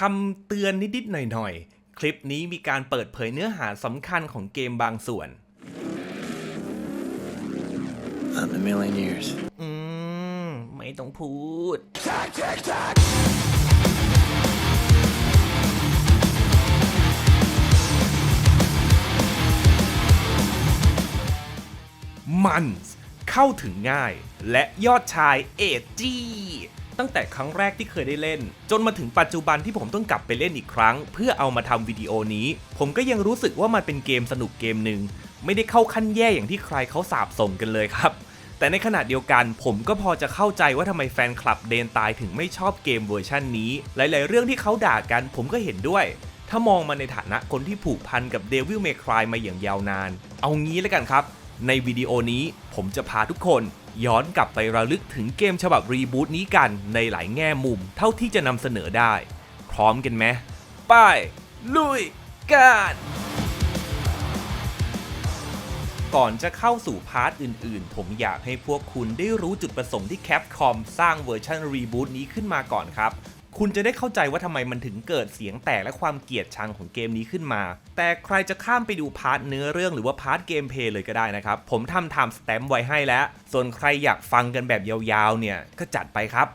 คำเตือนนิดๆหน่อยๆ คลิปนี้มีการเปิดเผยเนื้อหาสำคัญของเกมบางส่วน Not in a million years. อืม ไม่ต้องพูด มันเข้าถึงง่ายและยอดชายเอจจี้ ตั้งแต่ครั้งแรกที่เคยได้เล่น จนมาถึงปัจจุบันที่ผมต้องกลับไปเล่นอีกครั้ง เพื่อเอามาทำวิดีโอนี้ ผมก็ยังรู้สึกว่ามันเป็นเกมสนุกเกมหนึ่งไม่ได้เข้าขั้นแย่อย่างที่ใครเขาสาบส่งกันเลยครับ แต่ในขณะเดียวกันผมก็พอจะเข้าใจว่าทำไมแฟนคลับเดนตายถึงไม่ชอบเกมเวอร์ชันนี้ หลาย ๆ เรื่องที่เขาด่ากันผมก็เห็นด้วยถ้ามองมาในฐานะคนที่ผูกพันกับ Devil May Cry มาอย่างยาวนาน เอางี้แล้วกันครับ ในวิดีโอนี้ผมจะพาทุกคนย้อนกลับไประลึกถึงเกมฉบับรีบูตนี้กันในหลายแง่มุมเท่าที่จะนำเสนอได้ พร้อมกันไหมไปลุยกันก่อนจะเข้าสู่พาร์ทอื่นๆ ผมอยากให้พวกคุณได้รู้จุดประสงค์ที่ Capcom สร้างเวอร์ชันรีบูตนี้ขึ้นมาก่อนครับ คุณจะได้เข้าใจว่าทำไมมันถึงเกิดเสียงแตกและความเกลียดชังของเกมนี้ขึ้นมา แต่ใครจะข้ามไปดูพาร์ทเนื้อเรื่องหรือว่าพาร์ทเกมเพลย์เลยก็ได้นะครับ ผมทำไทม์สแตมป์ไว้ให้แล้ว ส่วนใครอยากฟังกันแบบยาวๆเนี่ยก็จัดไปครับ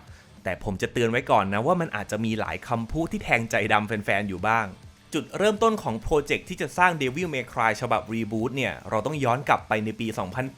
แต่ผมจะเตือนไว้ก่อนนะว่ามันอาจจะมีหลายคำพูดที่แทงใจดำแฟนๆอยู่บ้างจุดเริ่มต้นของโปรเจกต์ที่จะสร้าง Devil May Cry ฉบับรีบูตเนี่ย เราต้องย้อนกลับไปในปี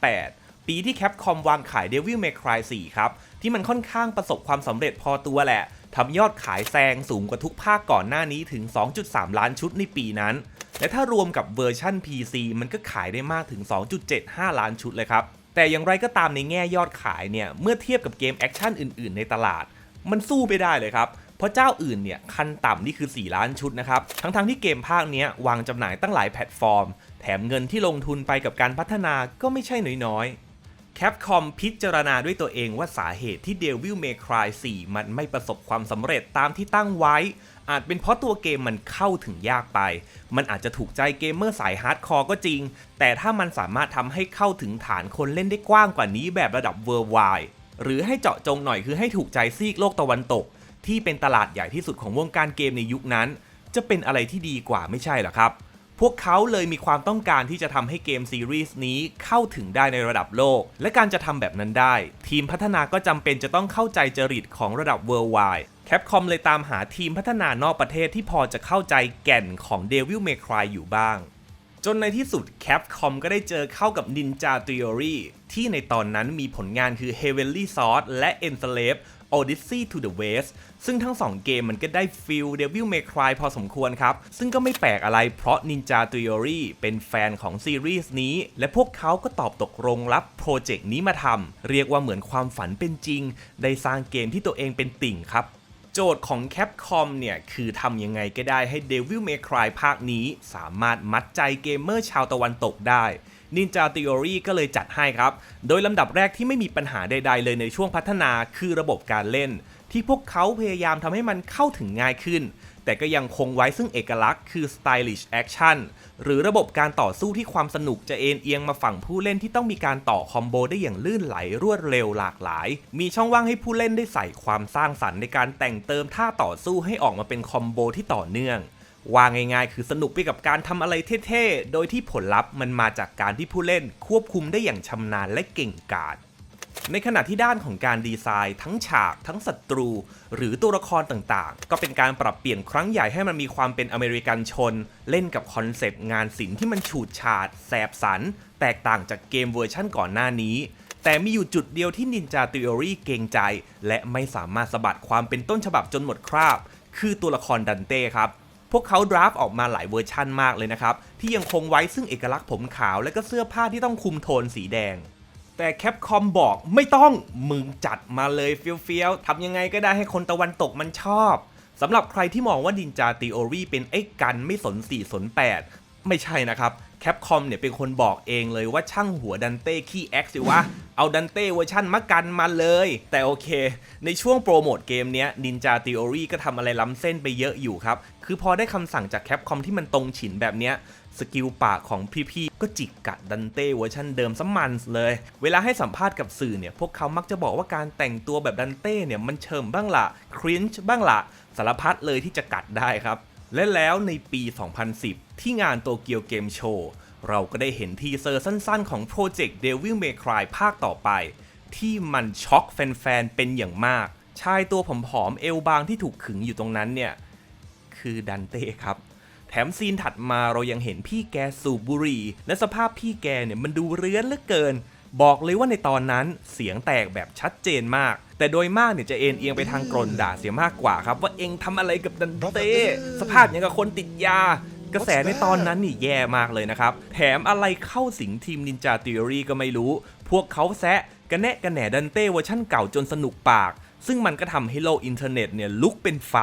2008 ปีที่ Capcom วางขาย Devil May Cry 4 ครับ ที่มันค่อนข้างประสบความสำเร็จพอตัวแหละ ทำยอดขายแซงสูงกว่าทุกภาคก่อนหน้านี้ถึง 2.3 ล้านชุดในปีนั้น และถ้ารวมกับเวอร์ชัน PC มันก็ขายได้มากถึง 2.75 ล้านชุดเลยครับ แต่อย่างไรก็ตามในแง่ยอดขายเนี่ย เมื่อเทียบกับเกมแอคชั่นอื่น ๆ ในตลาด มันสู้ไม่ได้เลยครับ เพราะเจ้าอื่นเนี่ยคันต่ำนี่คือ 4 ล้านชุดนะครับ ทั้งๆที่เกมภาคเนี้ยวางจำหน่ายตั้งหลายแพลตฟอร์ม แถมเงินที่ลงทุนไปกับการพัฒนาก็ไม่ใช่น้อยๆ Capcom พิจารณาด้วยตัวเองว่าสาเหตุที่ Devil May Cry 4 มันไม่ประสบความสำเร็จตามที่ตั้งไว้ อาจเป็นเพราะตัวเกมมันเข้าถึงยากไป มันอาจจะถูกใจเกมเมอร์สายฮาร์ดคอร์ก็จริง แต่ถ้ามันสามารถทำให้เข้าถึงฐานคนเล่นได้กว้างกว่านี้แบบระดับ Worldwide หรือให้เจาะจงหน่อยคือให้ถูกใจซีกโลกตะวันตก ที่เป็นตลาดใหญ่ที่สุดของวงการเกมในยุคนั้น จะเป็นอะไรที่ดีกว่าไม่ใช่หรอครับ พวกเขาเลยมีความต้องการที่จะทำให้เกมซีรีส์นี้เข้าถึงได้ในระดับโลก และการจะทำแบบนั้นได้ ทีมพัฒนาก็จำเป็นจะต้องเข้าใจจริตของระดับ worldwide Capcom เลยตามหาทีมพัฒนานอกประเทศที่พอจะเข้าใจแก่นของ Devil May Cry อยู่บ้าง จนในที่สุด Capcom ก็ได้เจอเข้ากับ Ninja Theory ที่ในตอนนั้นมีผลงานคือ Heavenly Sword และ Enslave Odyssey to the West ซึ่งทั้งสองเกมมันก็ได้ฟิล Devil May Cry พอสมควรครับ ซึ่งก็ไม่แปลกอะไรเพราะ Ninja Theory เป็นแฟนของซีรีส์นี้ และพวกเขาก็ตอบตกลงรับโปรเจกต์นี้มาทำเรียกว่าเหมือนความฝันเป็นจริง ได้สร้างเกมที่ตัวเองเป็นติ่งครับโจทย์ของ Capcom เนี่ย คือทำยังไงก็ได้ให้ Devil May Cry ภาคนี้ สามารถมัดใจเกมเมอร์ชาวตะวันตกได้ Ninja Theory ก็เลยจัดให้ครับ โดยลำดับแรกที่ไม่มีปัญหาใด ๆ เลยในช่วงพัฒนาคือระบบการเล่น ที่พวกเขาพยายามทำให้มันเข้าถึงง่ายขึ้น แต่ก็ยังคงไว้ซึ่งเอกลักษณ์คือ Stylish Action หรือระบบการต่อสู้ที่ความสนุกจะเอ็นเอียงมาฝั่งผู้เล่นที่ต้องมีการต่อคอมโบได้อย่างลื่นไหลรวดเร็วหลากหลาย มีช่องว่างให้ผู้เล่นได้ใส่ความสร้างสรรค์ในการแต่งเติมท่าต่อสู้ให้ออกมาเป็นคอมโบที่ต่อเนื่องว่าง่ายๆ คือสนุกไปกับการทำอะไรเท่ๆ โดยที่ผลลัพธ์มันมาจากการที่ผู้เล่นควบคุมได้อย่างชำนาญและเก่งกาจ ในขณะที่ด้านของการดีไซน์ ทั้งฉากทั้งศัตรู หรือตัวละครต่างๆ ก็เป็นการปรับเปลี่ยนครั้งใหญ่ให้มันมีความเป็นอเมริกันชน เล่นกับคอนเซปต์งานศิลป์ที่มันฉูดฉาด แสบสัน แตกต่างจากเกมเวอร์ชั่นก่อนหน้านี้ แต่มีอยู่จุดเดียวที่ Ninja Theory เก่งใจ และไม่สามารถสะบัดความเป็นต้นฉบับจนหมดคราบ คือตัวละครดันเต้ครับพวกเขาดราฟต์ออกมาหลายเวอร์ชั่นมากเลยนะครับที่ยังคงไว้ซึ่งเอกลักษณ์ผมขาวและก็เสื้อผ้าที่ต้องคุมโทนสีแดง แต่แคปคอมบอกไม่ต้องมึงจัดมาเลยเฟี้ยวๆทำยังไงก็ได้ให้คนตะวันตกมันชอบสำหรับใครที่มองว่า Ninja Theory เป็นไอ้กันไม่สน4สน8ไม่ใช่นะครับแคปคอมเนี่ยเป็นคนบอกเองเลยว่าช่างหัวดันเต้ขี้แอคสิวะ เอาดันเต้เวอร์ชั่นมากันมาเลย แต่โอเค ในช่วงโปรโมทเกมเนี้ย Ninja Theory ก็ทำอะไรล้ำเส้นไปเยอะอยู่ครับ คือพอได้คำสั่งจากแคปคอมที่มันตรงฉินแบบเนี้ย สกิลปากของพี่ๆ ก็จิกกัดดันเต้เวอร์ชันเดิมสมันเลย เวลาให้สัมภาษณ์กับสื่อเนี่ย พวกเขามักจะบอกว่าการแต่งตัวแบบดันเต้เนี่ย มันเฉิมบ้างละครินช์บ้างละสารพัดเลยที่จะกัดได้ครับ และแล้วในปี 2010 ที่งานโตเกียวเกมโชว์เราก็ได้เห็นทีเซอร์สั้นๆ ของโปรเจกต์ Devil May Cry ภาคต่อไป ที่มันช็อกแฟนๆ เป็นอย่างมาก ชายตัวผอมๆเอวบางที่ถูกขึงอยู่ตรงนั้นเนี่ย คือดันเต้ครับ แถมซีนถัดมาเรายังเห็นพี่แกสูบบุหรี่ และสภาพพี่แกเนี่ยมันดูเรื้อนเหลือเกิน บอกเลยว่าในตอนนั้นเสียงแตกแบบชัดเจนมาก แต่โดยมากเนี่ยจะเอ็นเอียงไปทางกรนด่าเสียมากกว่าครับ ว่าเองทำอะไรกับดันเต้สภาพอย่างกับคนติดยากระแสในตอนนั้นนี่แย่มากเลยนะครับ แถมอะไรเข้าสิงทีมนินจา t ิ o รีก็ไม่รู้ พวกเขาแซะกระแนะกระแหน่ดันเต้เวอร์ชั่นเก่าจนสนุกปาก ซึ่งมันก็ทำให้โลกอินเทอร์เน็ตเนี่ยลุกเป็นไฟ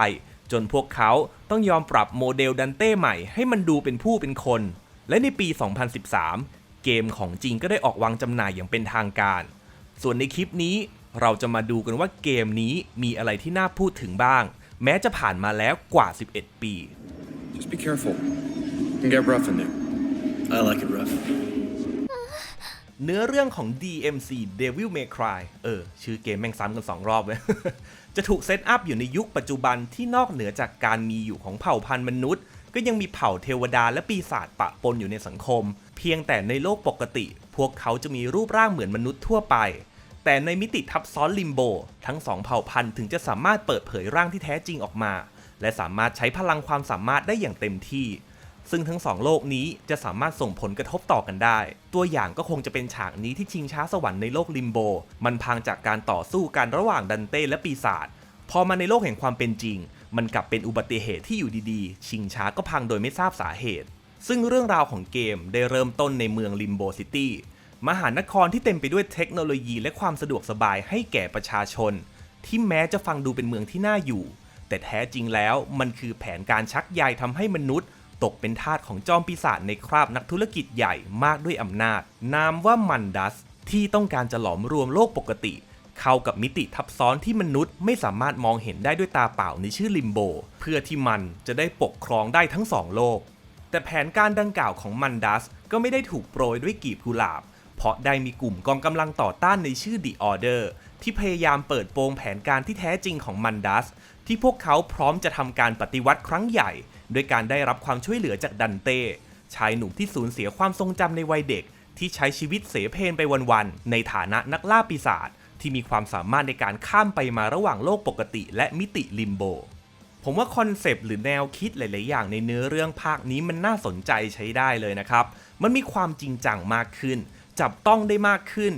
จนพวกเขาต้องยอมปรับโมเดลดันเต้ใหม่ให้มันดูเป็นผู้เป็นคน และในปี 2013 เกมของจริงก็ได้ออกวางจำหน่ายอย่างเป็นทางการ ส่วนในคลิปนี้เราจะมาดูกันว่าเกมนี้มีอะไรที่น่าพูดถึงบ้าง แม้จะผ่านมาแล้วกว่า 11 ปี Just be careful. It can get rough in there. I like it rough. เนื้อเรื่องของ DMC Devil May Cry เออ ชื่อเกมแม่งซ้ำกัน 2 รอบเลย จะถูกเซตอัพอยู่ในยุคปัจจุบันที่นอกเหนือจากการมีอยู่ของเผ่าพันธุ์มนุษย์ ก็ยังมีเผ่าเทวดาและปีศาจปะปนอยู่ในสังคม เพียงแต่ในโลกปกติ พวกเขาจะมีรูปร่างเหมือนมนุษย์ทั่วไป แต่ในมิติทับซ้อนลิมโบ ทั้งสองเผ่าพันธุ์ถึงจะสามารถเปิดเผยร่างที่แท้จริงออกมา และสามารถใช้พลังความสามารถได้อย่างเต็มที่ ซึ่งทั้งสองโลกนี้จะสามารถส่งผลกระทบต่อกันได้ ตัวอย่างก็คงจะเป็นฉากนี้ที่ชิงช้าสวรรค์ในโลกลิมโบ มันพังจากการต่อสู้กันระหว่างดันเต้และปีศาจ พอมาในโลกแห่งความเป็นจริง มันกลับเป็นอุบัติเหตุที่อยู่ดีๆ ชิงช้าก็พังโดยไม่ทราบสาเหตุ ซึ่งเรื่องราวของเกมได้เริ่มต้นในเมืองลิมโบซิตี้ มหานครที่เต็มไปด้วยเทคโนโลยีและความสะดวกสบายให้แก่ประชาชน ที่แม้จะฟังดูเป็นเมืองที่น่าอยู่ แต่แท้จริงแล้วมันคือแผนการชักใยทำให้มนุษย์ ตกเป็นทาสของจอมปีศาจในคราบนักธุรกิจใหญ่มากด้วยอำนาจ นามว่ามันดัส ที่ต้องการจะหลอมรวมโลกปกติ เข้ากับมิติทับซ้อนที่มนุษย์ไม่สามารถมองเห็นได้ด้วยตาเปล่าในชื่อลิมโบ เพื่อที่มันจะได้ปกครองได้ทั้งสองโลก แต่แผนการดังกล่าวของมันดัสก็ไม่ได้ถูกโปรยด้วยกีบกุหลาบ เพราะได้มีกลุ่มกองกำลังต่อต้านในชื่อ The Order ที่พยายามเปิดโปงแผนการที่แท้จริงของมันดัสที่พวกเขาพร้อมจะทำการปฏิวัติครั้งใหญ่ ด้วยการได้รับความช่วยเหลือจากดันเต้ ชายหนุ่มที่สูญเสียความทรงจำในวัยเด็ก ที่ใช้ชีวิตเสเพนไปวันๆในฐานะนักล่าปีศาจที่มีความสามารถในการข้ามไปมาระหว่างโลกปกติ และมิติลิมโบ ผมว่าคอนเซปต์หรือแนวคิดหลาย ๆ อย่างในเนื้อเรื่องภาคนี้มันน่าสนใจใช้ได้เลยนะครับ มันมีความจริงจังมากขึ้น จับต้องได้มากขึ้น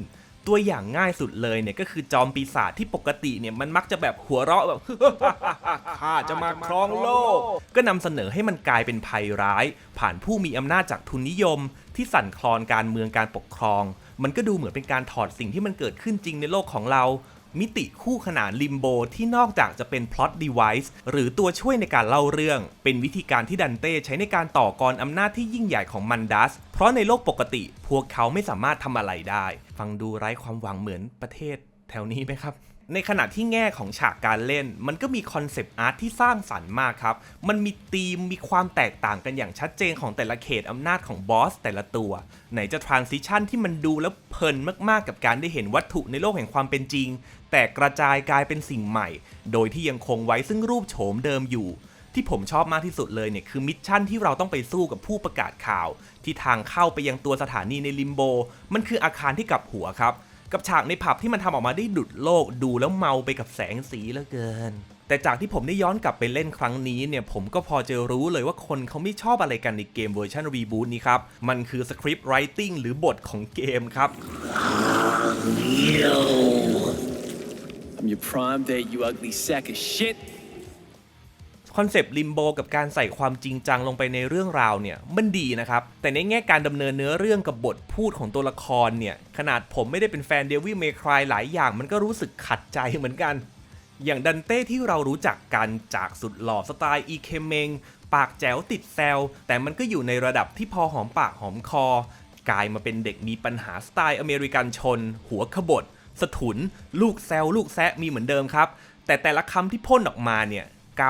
ตัวอย่างง่ายสุดเลยเนี่ยก็คือจอมปีศาจที่ปกติเนี่ยมันมักจะแบบหัวเราะแบบ ข้าจะมาครองโลก ก็นำเสนอให้มันกลายเป็นภัยร้าย ผ่านผู้มีอำนาจจากทุนนิยม ที่สั่นคลอนการเมืองการปกครอง มันก็ดูเหมือนเป็นการถอดสิ่งที่มันเกิดขึ้นจริงในโลกของเรา มิติคู่ขนานลิมโบที่นอกจากจะเป็นพล็อตดีไวซ์หรือตัวช่วยในการเล่าเรื่อง เป็นวิธีการที่ดันเต้ใช้ในการต่อกรอำนาจที่ยิ่งใหญ่ของมันดัส เพราะในโลกปกติ พวกเขาไม่สามารถทำอะไรได้ ฟังดูไร้ความหวังเหมือนประเทศแถวนี้ไหมครับในขณะที่แง่ของฉากการเล่น มันก็มีคอนเซปต์อาร์ตที่สร้างสรรค์มากครับ มันมีธีมมีความแตกต่างกันอย่างชัดเจนของแต่ละเขตอำนาจของบอสแต่ละตัว ไหนจะทรานซิชันที่มันดูแล้วเพลินมากๆกับการได้เห็นวัตถุในโลกแห่งความเป็นจริง แต่กระจายกลายเป็นสิ่งใหม่ โดยที่ยังคงไว้ซึ่งรูปโฉมเดิมอยู่ ที่ผมชอบมากที่สุดเลยเนี่ยคือมิชชั่นที่เราต้องไปสู้กับผู้ประกาศข่าว ที่ทางเข้าไปยังตัวสถานีในลิมโบ มันคืออาคารที่กลับหัวครับกับฉากในผับที่มันทำออกมาได้ดุดโลกดูแล้วเมาไปกับแสงสีเหลือเกิน แต่จากที่ผมได้ย้อนกลับไปเล่นครั้งนี้เนี่ยผมก็พอจะรู้เลยว่าคนเขาไม่ชอบอะไรกันในเกมเวอร์ชันรีบูตนี้ครับ มันคือสคริปต์ไรติงหรือบทของเกมครับ I'm your prime date, you ugly sack of shit. คอนเซปต์ลิมโบกับการใส่ความจริงจังลงไปในเรื่องราวเนี่ยมันดีนะครับ แต่ในแง่การดำเนินเนื้อเรื่องกับบทพูดของตัวละครเนี่ย ขนาดผมไม่ได้เป็นแฟนเดวิลเมครายหลายอย่างมันก็รู้สึกขัดใจเหมือนกัน อย่างดันเต้ที่เรารู้จักกันจากสุดหล่อสไตล์อีเคเมงปากแจ๋วติดแซวแต่มันก็อยู่ในระดับที่พอหอมปากหอมคอ กลายมาเป็นเด็กมีปัญหาสไตล์อเมริกันชน หัวขบถ สถุน ลูกแซวลูกแซะมีเหมือนเดิมครับ แต่แต่ละคำที่พ่นออกมาเนี่ย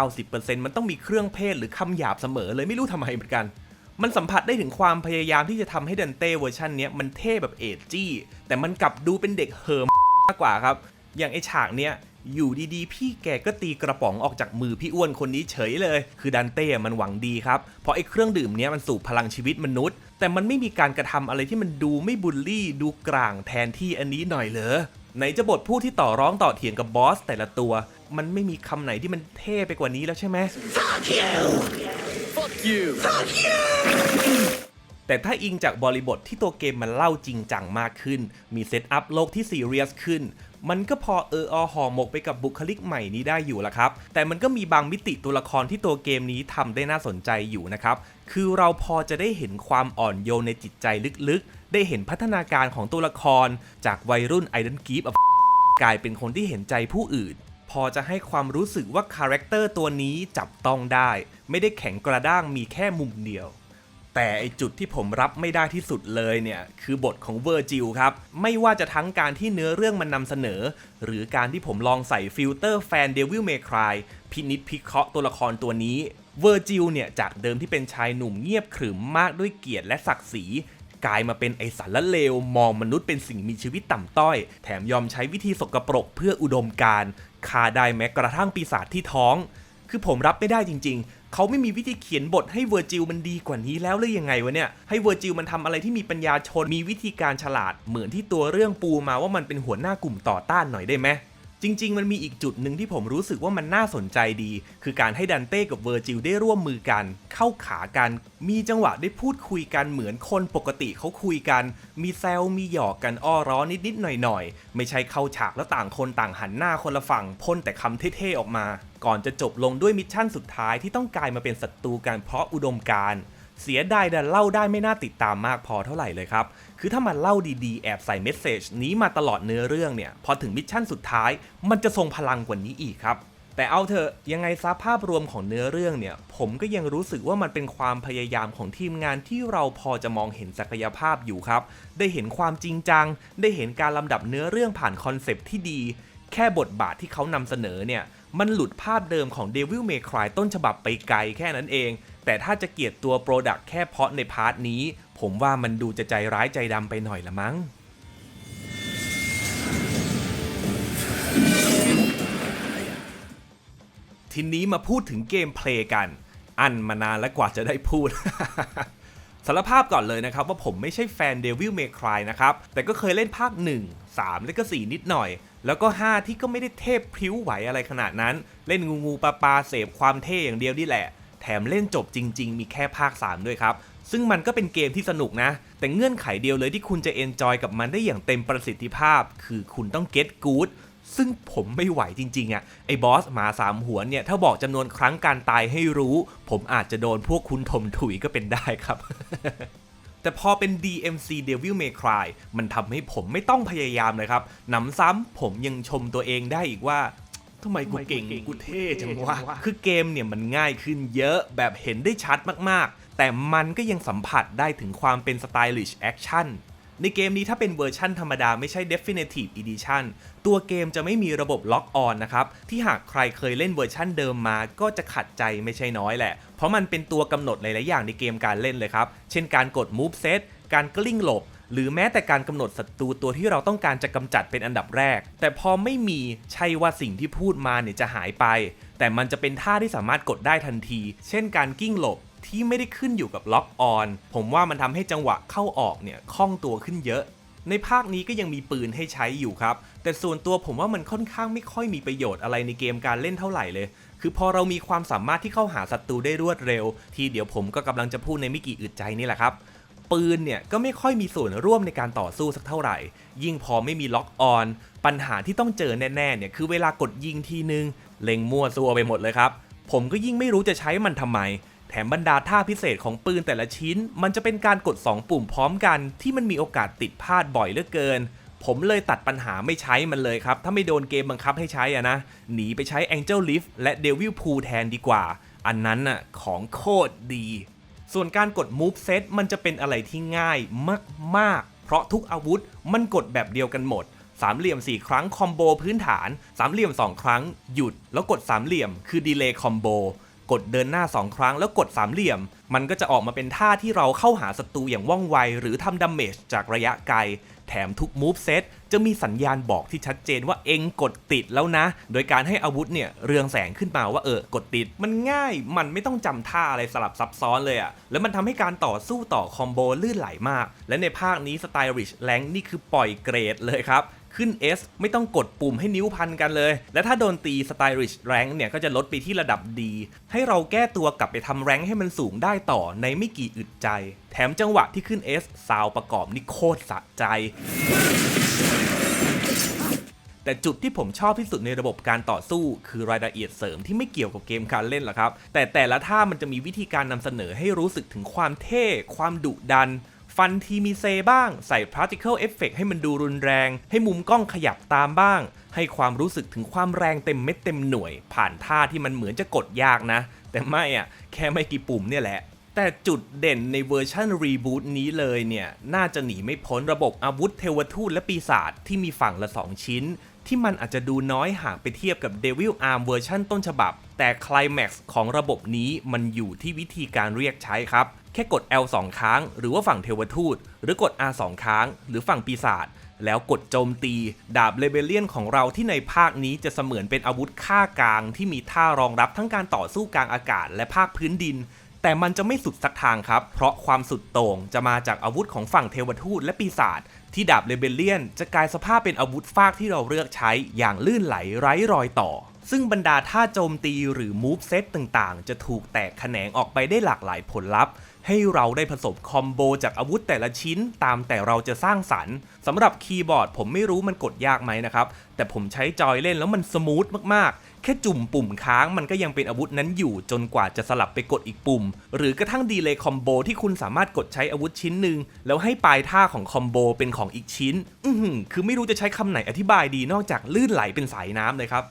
90%มันต้องมีเครื่องเพศหรือคำหยาบเสมอเลยไม่รู้ทำไมเหมือนกัน มันสัมผัสได้ถึงความพยายามที่จะทำให้ดันเต้เวอร์ชันเนี้ยมันเท่แบบเอจจี้ แต่มันกลับดูเป็นเด็กเหิมมากกว่าครับ อย่างไอฉากเนี้ยอยู่ดีๆ พี่แกก็ตีกระป๋องออกจากมือพี่อ้วนคนนี้เฉยเลย คือดันเต้มันหวังดีครับ เพราะไอเครื่องดื่มเนี้ยมันสูบพลังชีวิตมนุษย์ แต่มันไม่มีการกระทำอะไรที่มันดูไม่บูลลี่ ดูกลางแทนที่อันนี้หน่อยเหรอ ไหนจะบทพูดที่ต่อร้องต่อเถียงกับบอสแต่ละตัว มันไม่มีคำไหนที่มันเท่ไปกว่านี้แล้วใช่ไหม Fuck you. แต่ถ้าอิงจากบริบทที่ตัวเกมมันเล่าจริงจังมากขึ้น มีเซตอัพโลกที่ซีเรียสขึ้น มันก็พอเอออห่อหมกไปกับบุคลิกใหม่นี้ได้อยู่ละครับ แต่มันก็มีบางมิติตัวละครที่ตัวเกมนี้ทำได้น่าสนใจอยู่นะครับ คือเราพอจะได้เห็นความอ่อนโยนในจิตใจลึกๆ ได้เห็นพัฒนาการของตัวละคร จากวัยรุ่นไอด n นกีฟกลายเป็นคนที่เห็นใจผู้อื่น พอจะให้ความรู้สึกว่าคาแรคเตอร์ตัวนี้จับต้องได้ ไม่ได้แข็งกระด้างมีแค่มุมเดียวแต่ไอจุดที่ผมรับไม่ได้ที่สุดเลยเนี่ยคือบทของเวอร์จิลครับ ไม่ว่าจะทั้งการที่เนื้อเรื่องมันนำเสนอ หรือการที่ผมลองใส่ฟิลเตอร์แฟน Devil May Cry พินิจพิเคราะห์ตัวละครตัวนี้เวอร์จิลเนี่ยจากเดิมที่เป็นชายหนุ่มเงียบขรึมมากด้วยเกียรติและศักดิ์ศรี กลายมาเป็นไอสารละเลว มองมนุษย์เป็นสิ่งมีชีวิตต่ำต้อย แถมยอมใช้วิธีสกปรกเพื่ออุดมการฆ่าได้แม้กระทั่งปีศาจที่ท้อง คือผมรับไม่ได้จริง ๆ เขาไม่มีวิธีเขียนบทให้เวอร์จิลมันดีกว่านี้แล้วหรือยังไงวะเนี่ย ให้เวอร์จิลมันทำอะไรที่มีปัญญาชน มีวิธีการฉลาด เหมือนที่ตัวเรื่องปูมาว่ามันเป็นหัวหน้ากลุ่มต่อต้านหน่อยได้ไหม จริง ๆ มันมีอีกจุดหนึ่งที่ผมรู้สึกว่ามันน่าสนใจดี คือการให้ดันเต้กับเวอร์จิลได้ร่วมมือกัน เข้าขากัน มีจังหวะได้พูดคุยกันเหมือนคนปกติเขาคุยกัน มีแซวมีหยอกกันอ้อร้อนิดๆหน่อยๆ ไม่ใช่เข้าฉากแล้วต่างคนต่างหันหน้าคนละฝั่งพ่นแต่คำเท่ๆออกมา ก่อนจะจบลงด้วยมิชชั่นสุดท้ายที่ต้องกลายมาเป็นศัตรูกันเพราะอุดมการณ์ เสียดายดันเล่าได้ไม่น่าติดตามมากพอเท่าไหร่เลยครับ คือถ้ามันเล่าดีๆ แอบใส่เมสเซจนี้มาตลอดเนื้อเรื่องเนี่ย พอถึงมิชชั่นสุดท้าย มันจะทรงพลังกว่านี้อีกครับ แต่เอาเถอะยังไงซะภาพรวมของเนื้อเรื่องเนี่ย ผมก็ยังรู้สึกว่ามันเป็นความพยายามของทีมงานที่เราพอจะมองเห็นศักยภาพอยู่ครับ ได้เห็นความจริงจัง ได้เห็นการลำดับเนื้อเรื่องผ่านคอนเซปต์ที่ดี แค่บทบาทที่เขานำเสนอเนี่ยมันหลุดภาพเดิมของ Devil May Cry ต้นฉบับไปไกลแค่นั้นเอง แต่ถ้าจะเกลียดตัวโปรดักต์แค่เพราะในพาร์ทนี้ ผมว่ามันดูจะใจร้ายใจดำไปหน่อยละมั้งทีนี้มาพูดถึงเกมเพลย์กัน อันมานานและกว่าจะได้พูด สารภาพก่อนเลยนะครับว่าผมไม่ใช่แฟน Devil May Cry นะครับ แต่ก็เคยเล่นภาค 1 3 และก็ 4 นิดหน่อย แล้วก็ 5 ที่ก็ไม่ได้เทพพริ้วไหวอะไรขนาดนั้น เล่นงูงูปลาปลาเสพความเท่อย่างเดียวนี่แหละ แถมเล่นจบจริง ๆ มีแค่ภาค 3 ด้วยครับ ซึ่งมันก็เป็นเกมที่สนุกนะ แต่เงื่อนไขเดียวเลยที่คุณจะเอนจอยกับมันได้อย่างเต็มประสิทธิภาพ คือคุณต้อง get good ซึ่งผมไม่ไหวจริงๆอะ่ะไอ้บอสหมาสามหัวเนี่ย ถ้าบอกจำนวนครั้งการตายให้รู้ ผมอาจจะโดนพวกคุณถมถุยก็เป็นได้ครับ แต่พอเป็น DMC Devil May Cry มันทำให้ผมไม่ต้องพยายามเลยครับหนำซ้ำผมยังชมตัวเองได้อีกว่า ทำไมกูเก่งกูเท่จังวะ คือเกมเนี่ยมันง่ายขึ้นเยอะแบบเห็นได้ชัดมากๆ แต่มันก็ยังสัมผัสได้ถึงความเป็น Stylish Action ในเกมนี้ถ้าเป็นเวอร์ชั่นธรรมดาไม่ใช่ Definitive Edition ตัวเกมจะไม่มีระบบล็อกออนนะครับ ที่หากใครเคยเล่นเวอร์ชั่นเดิมมาก็จะขัดใจไม่ใช่น้อยแหละ เพราะมันเป็นตัวกำหนดหลายๆอย่างในเกมการเล่นเลยครับ เช่นการกด Move Set การกลิ้งหลบ หรือแม้แต่การกำหนดศัตรูตัวที่เราต้องการจะกำจัดเป็นอันดับแรก แต่พอไม่มีใช่ว่าสิ่งที่พูดมาเนี่ยจะหายไป แต่มันจะเป็นท่าที่สามารถกดได้ทันที เช่นการกิ้งหลบที่ไม่ได้ขึ้นอยู่กับล็อกออน ผมว่ามันทำให้จังหวะเข้าออกเนี่ยคล่องตัวขึ้นเยอะ ในภาคนี้ก็ยังมีปืนให้ใช้อยู่ครับ แต่ส่วนตัวผมว่ามันค่อนข้างไม่ค่อยมีประโยชน์อะไรในเกมการเล่นเท่าไหร่เลย คือพอเรามีความสามารถที่เข้าหาศัตรูได้รวดเร็ว ที่เดี๋ยวผมก็กำลังจะพูดในไม่กี่อึดใจนี่แหละครับ ปืนเนี่ยก็ไม่ค่อยมีส่วนร่วมในการต่อสู้สักเท่าไหร่ ยิ่งพอไม่มีล็อกออน ปัญหาที่ต้องเจอแน่ๆเนี่ยคือเวลากดยิงทีนึง เล็งมั่วซัวไปหมดเลยครับ ผมก็ยิ่งไม่รู้จะใช้มันทำไม แถมบรรดาท่าพิเศษของปืนแต่ละชิ้น มันจะเป็นการกด 2 ปุ่มพร้อมกัน ที่มันมีโอกาสติดพลาดบ่อยเหลือเกิน ผมเลยตัดปัญหาไม่ใช้มันเลยครับ ถ้าไม่โดนเกมบังคับให้ใช้อะนะหนีไปใช้ Angel Lift และ Devil Pool แทนดีกว่า อันนั้นน่ะของโคตรดี ส่วนการกด Move Set มันจะเป็นอะไรที่ง่ายมากๆ เพราะทุกอาวุธมันกดแบบเดียวกันหมด สามเหลี่ยม 4 ครั้งคอมโบพื้นฐาน สามเหลี่ยม 2 ครั้งหยุด แล้วกดสามเหลี่ยมคือดีเลย์คอมโบ กดเดินหน้า 2 ครั้งแล้วกดสามเหลี่ยม มันก็จะออกมาเป็นท่าที่เราเข้าหาศัตรูอย่างว่องไว หรือทำดาเมจจากระยะไกล แถมทุก Move Set จะมีสัญญาณบอกที่ชัดเจนว่าเองกดติดแล้วนะ โดยการให้อาวุธเนี่ยเรืองแสงขึ้นมาว่าเออกดติด มันง่ายมันไม่ต้องจำท่าอะไรสลับซับซ้อนเลยอะแล้วมันทำให้การต่อสู้ต่อคอมโบลื่นไหลมาก และในภาคนี้ Stylish Rank นี่คือปล่อยเกรดเลยครับ ขึ้น S ไม่ต้องกดปุ่มให้นิ้วพันกันเลย และถ้าโดนตี Stylish Rank เนี่ยก็จะลดไปที่ระดับดี ให้เราแก้ตัวกลับไปทำแรงให้มันสูงได้ต่อในไม่กี่อึดใจ แถมจังหวะที่ขึ้น S ซาวประกอบนี่โคตรสะใจแต่จุดที่ผมชอบที่สุดในระบบการต่อสู้คือรายละเอียดเสริมที่ไม่เกี่ยวกับเกมการเล่นหรอกครับ แต่แต่ละท่ามันจะมีวิธีการนำเสนอให้รู้สึกถึงความเท่ ความดุดัน ฟันทีมีเซบ้าง ใส่ particle effect ให้มันดูรุนแรง ให้มุมกล้องขยับตามบ้าง ให้ความรู้สึกถึงความแรงเต็มเม็ดเต็มหน่วย ผ่านท่าที่มันเหมือนจะกดยากนะ แต่ไม่อะแค่ไม่กี่ปุ่มเนี่ยแหละ แต่จุดเด่นในเวอร์ชันรีบูตนี้เลยเนี่ย น่าจะหนีไม่พ้นระบบอาวุธเทวทูตและปีศาจที่มีฝั่งละ 2 ชิ้นที่มันอาจจะดูน้อยหากไปเทียบกับ Devil Arm เวอร์ชันต้นฉบับ แต่คลแม็กซ์ของระบบนี้มันอยู่ที่วิธีการเรียกใช้ครับ แค่กด L 2ครั้ง หรือว่าฝั่งเทวทูต หรือกด R 2ครั้ง หรือฝั่งปีศาจแล้วกดโจมตี ดาบเลเบเลียนของเราที่ในภาคนี้จะเสมือนเป็นอาวุธฆ่ากลาง ที่มีท่ารองรับทั้งการต่อสู้กลางอากาศและภาคพื้นดิน แต่มันจะไม่สุดสักทางครับ เพราะความสุดโต่งจะมาจากอาวุธของฝั่งเทวทูตและปีศาจที่ดาบเลเบเลียน จะกลายสภาพเป็นอาวุธฟากที่เราเลือกใช้อย่างลื่นไหลไร้รอยต่อ ซึ่งบรรดาท่าโจมตีหรือมูฟเซตต่างๆ จะถูกแตกแขนงออกไปได้หลากหลายผลลัพธ์ ให้เราได้ผสมคอมโบจากอาวุธแต่ละชิ้นตามแต่เราจะสร้างสรรค์สำหรับคีย์บอร์ดผมไม่รู้มันกดยากไหมนะครับ แต่ผมใช้จอยเล่นแล้วมันสมูทมากๆ แค่จุ่มปุ่มค้างมันก็ยังเป็นอาวุธนั้นอยู่จนกว่าจะสลับไปกดอีกปุ่ม หรือกระทั่งดีเลย์คอมโบที่คุณสามารถกดใช้อาวุธชิ้นหนึ่งแล้วให้ปลายท่าของคอมโบเป็นของอีกชิ้น อือคือไม่รู้จะใช้คำไหนอธิบายดีนอกจากลื่นไหลเป็นสายน้ำเลยครับ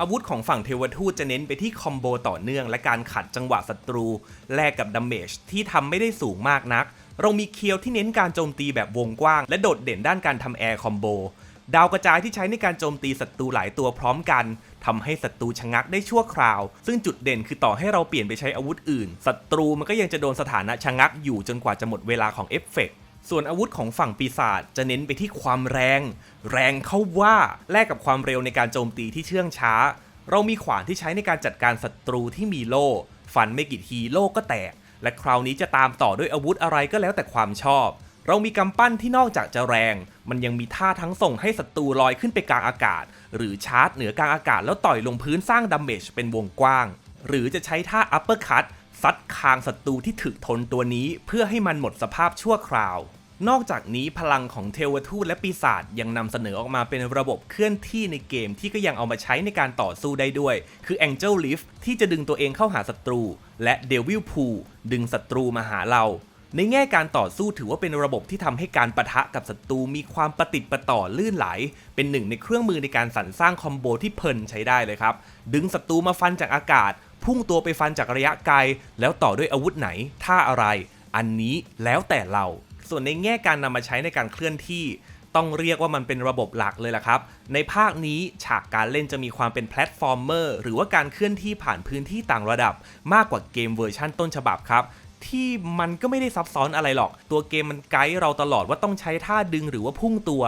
อาวุธของฝั่งเทวทูตจะเน้นไปที่คอมโบต่อเนื่องและการขัดจังหวะศัตรู แลกกับดาเมจที่ทำไม่ได้สูงมากนัก เรามีเคียวที่เน้นการโจมตีแบบวงกว้าง และโดดเด่นด้านการทำแอร์คอมโบดาวกระจายที่ใช้ในการโจมตีศัตรูหลายตัวพร้อมกันทำให้ศัตรูชะงักได้ชั่วคราว ซึ่งจุดเด่นคือต่อให้เราเปลี่ยนไปใช้อาวุธอื่นศัตรูมันก็ยังจะโดนสถานะชะงักอยู่จนกว่าจะหมดเวลาของเอฟเฟกต์ ส่วนอาวุธของฝั่งปีศาจจะเน้นไปที่ความแรง แรงเข้าว่าแลกกับความเร็วในการโจมตีที่เชื่องช้า เรามีขวานที่ใช้ในการจัดการศัตรูที่มีโล่ฟันไม่กี่ทีโล่ก็แตก และคราวนี้จะตามต่อด้วยอาวุธอะไรก็แล้วแต่ความชอบ เรามีกำปั้นที่นอกจากจะแรง มันยังมีท่าทั้งส่งให้ศัตรูลอยขึ้นไปกลางอากาศ หรือชาร์จเหนือกลางอากาศแล้วต่อยลงพื้นสร้างดาเมจเป็นวงกว้าง หรือจะใช้ท่าอัปเปอร์คัต ซัดคางศัตรูที่ถึกทนตัวนี้เพื่อให้มันหมดสภาพชั่วคราว นอกจากนี้พลังของเทวทูตและปีศาจยังนำเสนอออกมาเป็นระบบเคลื่อนที่ในเกมที่ก็ยังเอามาใช้ในการต่อสู้ได้ด้วย คือ Angel Lift ที่จะดึงตัวเองเข้าหาศัตรู และ Devil Pool ดึงศัตรูมาหาเราในแง่การต่อสู้ถือว่าเป็นระบบที่ทำให้การปะทะกับศัตรูมีความประติดประต่อลื่นไหล เป็นหนึ่งในเครื่องมือในการสรรสร้างคอมโบที่เพลินใช้ได้เลยครับ ดึงศัตรูมาฟันจากอากาศ พุ่งตัวไปฟันจากระยะไกล แล้วต่อด้วยอาวุธไหนท่าอะไร อันนี้แล้วแต่เรา ส่วนในแง่การนำมาใช้ในการเคลื่อนที่ ต้องเรียกว่ามันเป็นระบบหลักเลยล่ะครับ ในภาคนี้ฉากการเล่นจะมีความเป็นแพลตฟอร์มเมอร์หรือว่าการเคลื่อนที่ผ่านพื้นที่ต่างระดับ มากกว่าเกมเวอร์ชั่นต้นฉบับครับที่มันก็ไม่ได้ซับซ้อนอะไรหรอก ตัวเกมมันไกด์เราตลอดว่าต้องใช้ท่าดึงหรือว่าพุ่งตัว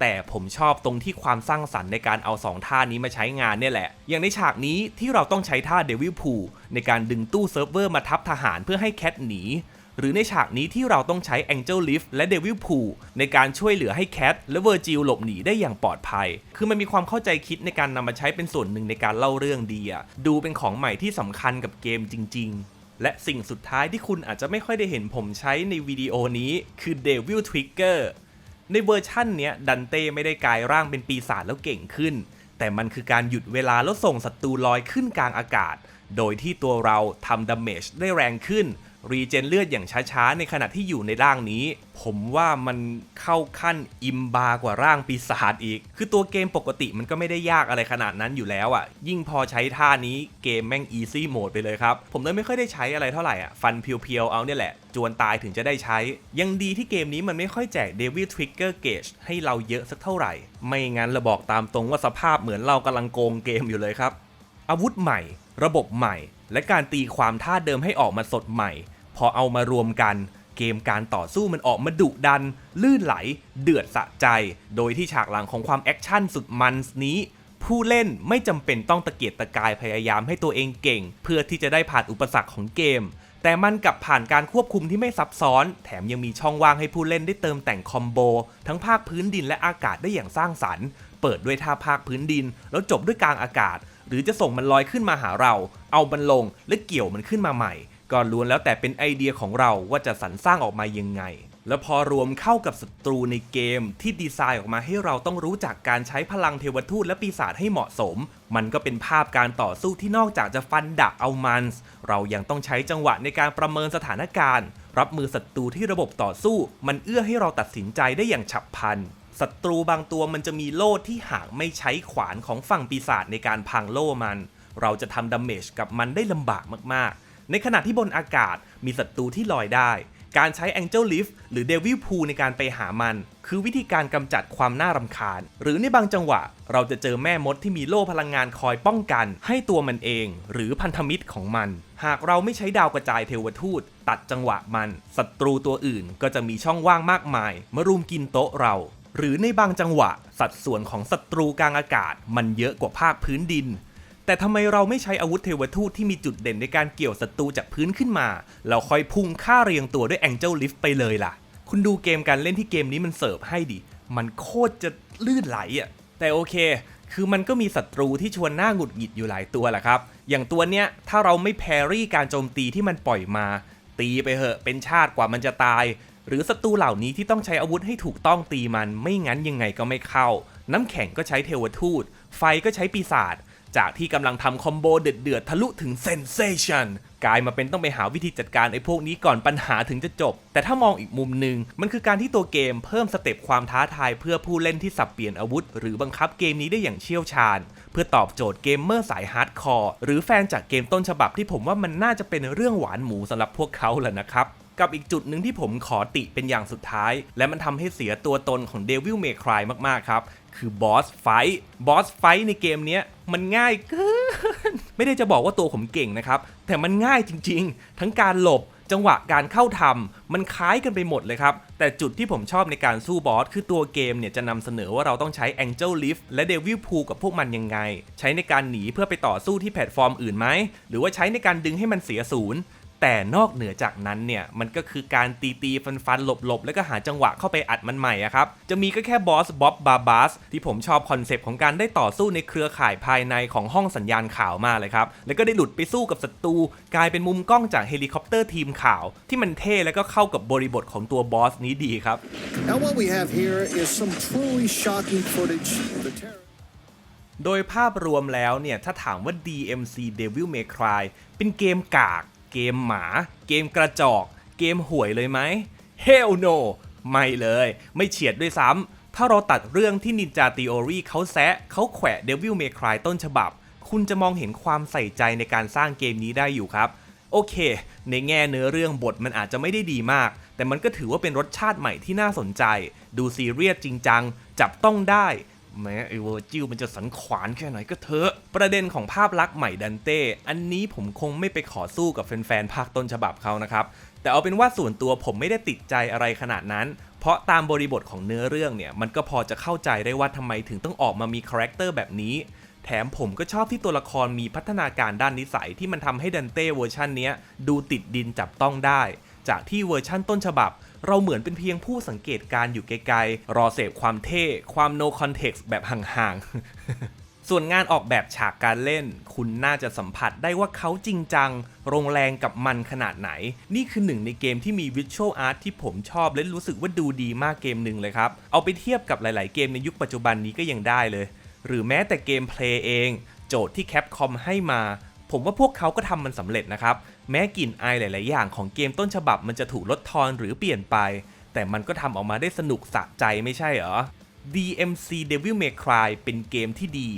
แต่ผมชอบตรงที่ความสร้างสรรค์ในการเอา 2 ท่านี้มาใช้งานเนี่ยแหละ อย่างในฉากนี้ที่เราต้องใช้ท่าเดวิลพูในการดึงตู้เซิร์ฟเวอร์มาทับทหารเพื่อให้แคทหนี หรือในฉากนี้ที่เราต้องใช้ Angel Lift และ Devil p o o ในการช่วยเหลือให้แคทและเวอร์จิลหลบหนีได้อย่างปลอดภัย คือมันมีความเข้าใจคิดในการนำมาใช้เป็นส่วนหนึ่งในการเล่าเรื่องดีอะดูเป็นของใหม่ที่สำคัญกับเกมจริง ๆและสิ่งสุดท้ายที่คุณอาจจะไม่ค่อยได้เห็นผมใช้ในวิดีโอนี้คือ Devil Trigger ในเวอร์ชั่นเนี้ยดันเต้ไม่ได้กลายร่างเป็นปีศาจแล้วเก่งขึ้น แต่มันคือการหยุดเวลาแล้วส่งศัตรูลอยขึ้นกลางอากาศ โดยที่ตัวเราทำดาเมจได้แรงขึ้น รีเจนเลือดอย่างช้าๆ ในขณะที่อยู่ในร่างนี้ ผมว่ามันเข้าขั้นอิมบากว่าร่างปีศาจอีก คือตัวเกมปกติมันก็ไม่ได้ยากอะไรขนาดนั้นอยู่แล้วอะ่ะ ยิ่งพอใช้ท่านี้เกมแม่งอีซี่โหมดไปเลยครับ ผมเลยไม่ค่อยได้ใช้อะไรเท่าไหร่อะ ฟันเพียวๆ เอาเนี่ยแหละ จวนตายถึงจะได้ใช้ ยังดีที่เกมนี้มันไม่ค่อยแจก Devil Trigger Gauge ให้เราเยอะสักเท่าไหร่ ไม่งั้นเราบอกตามตรงว่าสภาพเหมือนเรากำลังโกงเกมอยู่เลยครับอาวุธใหม่ ระบบใหม่ และการตีความท่าเดิมให้ออกมาสดใหม่ พอเอามารวมกัน เกมการต่อสู้มันออกมาดุดัน ลื่นไหล เดือดสะใจ โดยที่ฉากหลังของความแอคชั่นสุดมันนี้ ผู้เล่นไม่จำเป็นต้องตะเกียกตะกายพยายามให้ตัวเองเก่ง เพื่อที่จะได้ผ่านอุปสรรคของเกม แต่มันกับผ่านการควบคุมที่ไม่ซับซ้อน แถมยังมีช่องว่างให้ผู้เล่นได้เติมแต่งคอมโบ ทั้งภาคพื้นดินและอากาศได้อย่างสร้างสรรค์เปิดด้วยท่าภาคพื้นดิน แล้วจบด้วยกลางอากาศ หรือจะส่งมันลอยขึ้นมาหาเรา เอามันลงและเกี่ยวมันขึ้นมาใหม่ ก็ล้วนแล้วแต่เป็นไอเดียของเราว่าจะสรรสร้างออกมายังไง แล้วพอรวมเข้ากับศัตรูในเกมที่ดีไซน์ออกมาให้เราต้องรู้จักการใช้พลังเทวทูตและปีศาจให้เหมาะสม มันก็เป็นภาพการต่อสู้ที่นอกจากจะฟันดะเอามันส์เรายังต้องใช้จังหวะในการประเมินสถานการณ์ รับมือศัตรูที่ระบบต่อสู้ มันเอื้อให้เราตัดสินใจได้อย่างฉับพลัน ศัตรูบางตัวมันจะมีโล่ที่หากไม่ใช้ขวานของฝั่งปีศาจในการพังโล่มัน เราจะทำดาเมจกับมันได้ลำบากมากๆ ในขณะที่บนอากาศมีศัตรูที่ลอยได้ การใช้ Angel Lift หรือ Devil Pool ในการไปหามัน คือวิธีการกำจัดความน่ารำคาญ หรือในบางจังหวะ เราจะเจอแม่มดที่มีโล่พลังงานคอยป้องกัน ให้ตัวมันเอง หรือพันธมิตรของมัน หากเราไม่ใช้ดาวกระจายเทวทูต ตัดจังหวะมันศัตรูตัวอื่นก็จะมีช่องว่างมากมาย มารุมกินโต๊ะเรา หรือในบางจังหวะ สัดส่วนของศัตรูกลางอากาศ มันเยอะกว่าภาคพื้นดิน แต่ทำไมเราไม่ใช้อาวุธเทวทูตที่มีจุดเด่นในการเกี่ยวศัตรูจากพื้นขึ้นมาแล้วค่อยพุ่งค่าเรียงตัวด้วย Angel Lift ไปเลยล่ะ คุณดูเกมการเล่นที่เกมนี้มันเสิร์ฟให้ดิ มันโคตรจะลื่นไหลอะ แต่โอเค คือมันก็มีศัตรูที่ชวนหน้าหงุดหงิดอยู่หลายตัวแหละครับ อย่างตัวเนี้ยถ้าเราไม่แพรรี่การโจมตีที่มันปล่อยมาตีไปเหอะ เป็นชาติกว่ามันจะตาย หรือศัตรูเหล่านี้ที่ต้องใช้อาวุธให้ถูกต้องตีมันไม่งั้นยังไงก็ไม่เข้า น้ำแข็งก็ใช้เทวทูต ไฟก็ใช้ปีศาจจากที่กำลังทำคอมโบเดือดๆทะลุถึงเซนเซชันกลายมาเป็นต้องไปหาวิธีจัดการไอ้พวกนี้ก่อนปัญหาถึงจะจบ แต่ถ้ามองอีกมุมหนึ่งมันคือการที่ตัวเกมเพิ่มสเต็ปความท้าทายเพื่อผู้เล่นที่สับเปลี่ยนอาวุธ หรือบังคับเกมนี้ได้อย่างเชี่ยวชาญ เพื่อตอบโจทย์เกมเมอร์สายฮาร์ดคอร์หรือแฟนจากเกมต้นฉบับที่ผมว่ามันน่าจะเป็นเรื่องหวานหมูสำหรับพวกเขาแหละนะครับ กับอีกจุดหนึ่งที่ผมขอติเป็นอย่างสุดท้าย และมันทำให้เสียตัวตนของ Devil May Cry มากๆครับ คือบอสไฟท์บอสไฟท์ในเกมนี้มันง่ายเกิน ไม่ได้จะบอกว่าตัวผมเก่งนะครับ แต่มันง่ายจริงๆ ทั้งการหลบจังหวะการเข้าทำมันคล้ายกันไปหมดเลยครับ แต่จุดที่ผมชอบในการสู้บอส คือตัวเกมเนี่ยจะนำเสนอว่าเราต้องใช้ Angel Lift และ Devil Pool กับพวกมันยังไง ใช้ในการหนีเพื่อไปต่อสู้ที่แพลตฟอร์มอื่นไหม หรือว่าใช้ในการดึงให้มันเสียศูนย์ แต่นอกเหนือจากนั้นเนี่ยมันก็คือการตีตีฟันฟันหลบหลบแล้วก็หาจังหวะเข้าไปอัดมันใหม่อะครับ จะมีก็แค่บอสบ๊อบบาบาสที่ผมชอบคอนเซปต์ของการได้ต่อสู้ในเครือข่ายภายในของห้องสัญญาณข่าวมากเลยครับ แล้วก็ได้หลุดไปสู้กับศัตรูกลายเป็นมุมกล้องจากเฮลิคอปเตอร์ทีมข่าว ที่มันเท่แล้วก็เข้ากับบริบทของตัวบอสนี้ดีครับ Now, what we have here is some truly shocking footage of the terror. โดยภาพรวมแล้วเนี่ยถ้าถามว่า DMC Devil May Cry เป็นเกมกาก เกมหมา เกมกระจอก เกมห่วยเลยไหม Hell no ไม่เลย ไม่เฉียดด้วยซ้ำ ถ้าเราตัดเรื่องที่ Ninja Theory เขาแซะเขาแขวะ Devil May Cry ต้นฉบับ คุณจะมองเห็นความใส่ใจในการสร้างเกมนี้ได้อยู่ครับ โอเค ในแง่เนื้อเรื่องบทมันอาจจะไม่ได้ดีมาก แต่มันก็ถือว่าเป็นรสชาติใหม่ที่น่าสนใจ ดูซีเรียสจริงจัง จับต้องได้ แม้ไอเวอร์จิลมันจะสันขวานแค่ไหนก็เถอะ ประเด็นของภาพลักษณ์ใหม่ดันเต้ อันนี้ผมคงไม่ไปขอสู้กับแฟนๆภาคต้นฉบับเขานะครับ แต่เอาเป็นว่าส่วนตัวผมไม่ได้ติดใจอะไรขนาดนั้น เพราะตามบริบทของเนื้อเรื่องเนี่ย มันก็พอจะเข้าใจได้ว่าทำไมถึงต้องออกมามีคาแรคเตอร์แบบนี้ แถมผมก็ชอบที่ตัวละครมีพัฒนาการด้านนิสัยที่มันทำให้ดันเต้เวอร์ชันเนี้ยดูติดดินจับต้องได้ จากที่เวอร์ชั่นต้นฉบับ เราเหมือนเป็นเพียงผู้สังเกตการอยู่ไกลๆ รอเสพความเท่ ความ no context แบบห่างๆ ส่วนงานออกแบบฉากการเล่น คุณน่าจะสัมผัสได้ว่าเขาจริงจัง โรงแรงกับมันขนาดไหน นี่คือหนึ่งในเกมที่มีวิชวลอาร์ตที่ผมชอบและรู้สึกว่าดูดีมากเกมหนึ่งเลยครับ เอาไปเทียบกับหลายๆเกมในยุคปัจจุบันนี้ก็ยังได้เลย หรือแม้แต่เกมเพลย์เอง โจทย์ที่แคปคอมให้มา ผมว่าพวกเขาก็ทำมันสำเร็จนะครับ แม้กลิ่นอายหลาย ๆ อย่างของเกมต้นฉบับมันจะถูกลดทอนหรือเปลี่ยนไป แต่มันก็ทำออกมาได้สนุกสะใจไม่ใช่เหรอ DMC Devil May Cry เป็นเกมที่ดี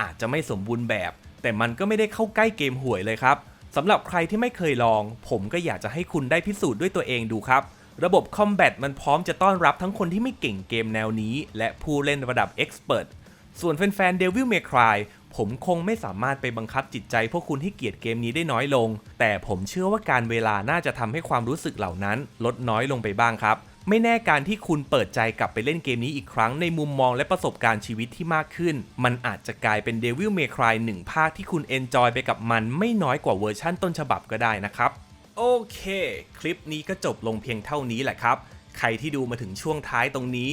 อาจจะไม่สมบูรณ์แบบ แต่มันก็ไม่ได้เข้าใกล้เกมห่วยเลยครับสำหรับใครที่ไม่เคยลอง ผมก็อยากจะให้คุณได้พิสูจน์ด้วยตัวเองดูครับ ระบบคอมแบทมันพร้อมจะต้อนรับทั้งคนที่ไม่เก่งเกมแนวนี้ และผู้เล่นระดับ Expert ส่วนแฟนๆ Devil May Cry ผมคงไม่สามารถไปบังคับจิตใจพวกคุณให้เกลียดเกมนี้ได้น้อยลง แต่ผมเชื่อว่าการเวลาน่าจะทำให้ความรู้สึกเหล่านั้น ลดน้อยลงไปบ้างครับ ไม่แน่การที่คุณเปิดใจกลับไปเล่นเกมนี้อีกครั้งในมุมมองและประสบการณ์ชีวิตที่มากขึ้น มันอาจจะกลายเป็น Devil May Cry 1ภาคที่คุณเอนจอยไปกับมันไม่น้อยกว่าเวอร์ชั่นต้นฉบับก็ได้นะครับโอเค คลิปนี้ก็จบลงเพียงเท่านี้แหละครับ ใครที่ดูมาถึงช่วงท้ายตรงนี้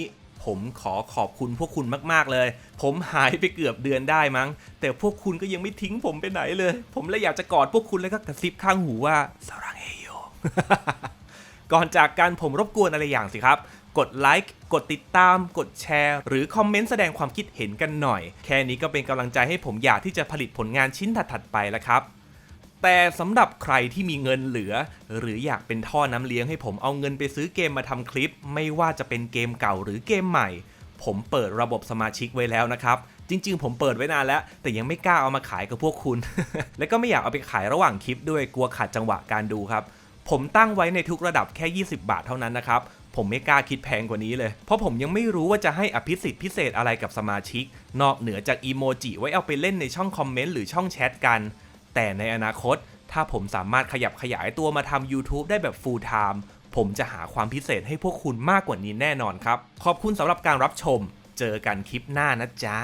ผมขอขอบคุณพวกคุณมากๆเลย ผมหายไปเกือบเดือนได้มั้ง แต่พวกคุณก็ยังไม่ทิ้งผมไปไหนเลย ผมเลยอยากจะกอดพวกคุณแล้วก็กระซิบข้างหูว่าสรังเฮโยก่อนจากกันผมรบกวนอะไรอย่างสิครับกดไลค์ กดติดตาม กดแชร์ หรือคอมเมนต์แสดงความคิดเห็นกันหน่อย แค่นี้ก็เป็นกำลังใจให้ผมอยากที่จะผลิตผลงานชิ้นถัดๆไปแล้วครับ แต่สำหรับใครที่มีเงินเหลือ หรืออยากเป็นท่อน้ำเลี้ยงให้ผมเอาเงินไปซื้อเกมมาทำคลิป ไม่ว่าจะเป็นเกมเก่าหรือเกมใหม่ ผมเปิดระบบสมาชิกไว้แล้วนะครับจริง ๆ ผมเปิดไว้นานแล้ว แต่ยังไม่กล้าเอามาขายกับพวกคุณ และก็ไม่อยากเอาไปขายระหว่างคลิปด้วยกลัวขาดจังหวะการดูครับ ผมตั้งไว้ในทุกระดับแค่ 20 บาทเท่านั้นนะครับ ผมไม่กล้าคิดแพงกว่านี้เลย เพราะผมยังไม่รู้ว่าจะให้อภิสิทธิ์พิเศษอะไรกับสมาชิก นอกเหนือจากอีโมจิไว้เอาไปเล่นในช่องคอมเมนต์หรือช่องแชทกัน แต่ในอนาคต ถ้าผมสามารถขยับขยายตัวมาทำ YouTube ได้แบบ full time ผมจะหาความพิเศษให้พวกคุณมากกว่านี้แน่นอนครับ ขอบคุณสำหรับการรับชม เจอกันคลิปหน้านะจ๊ะ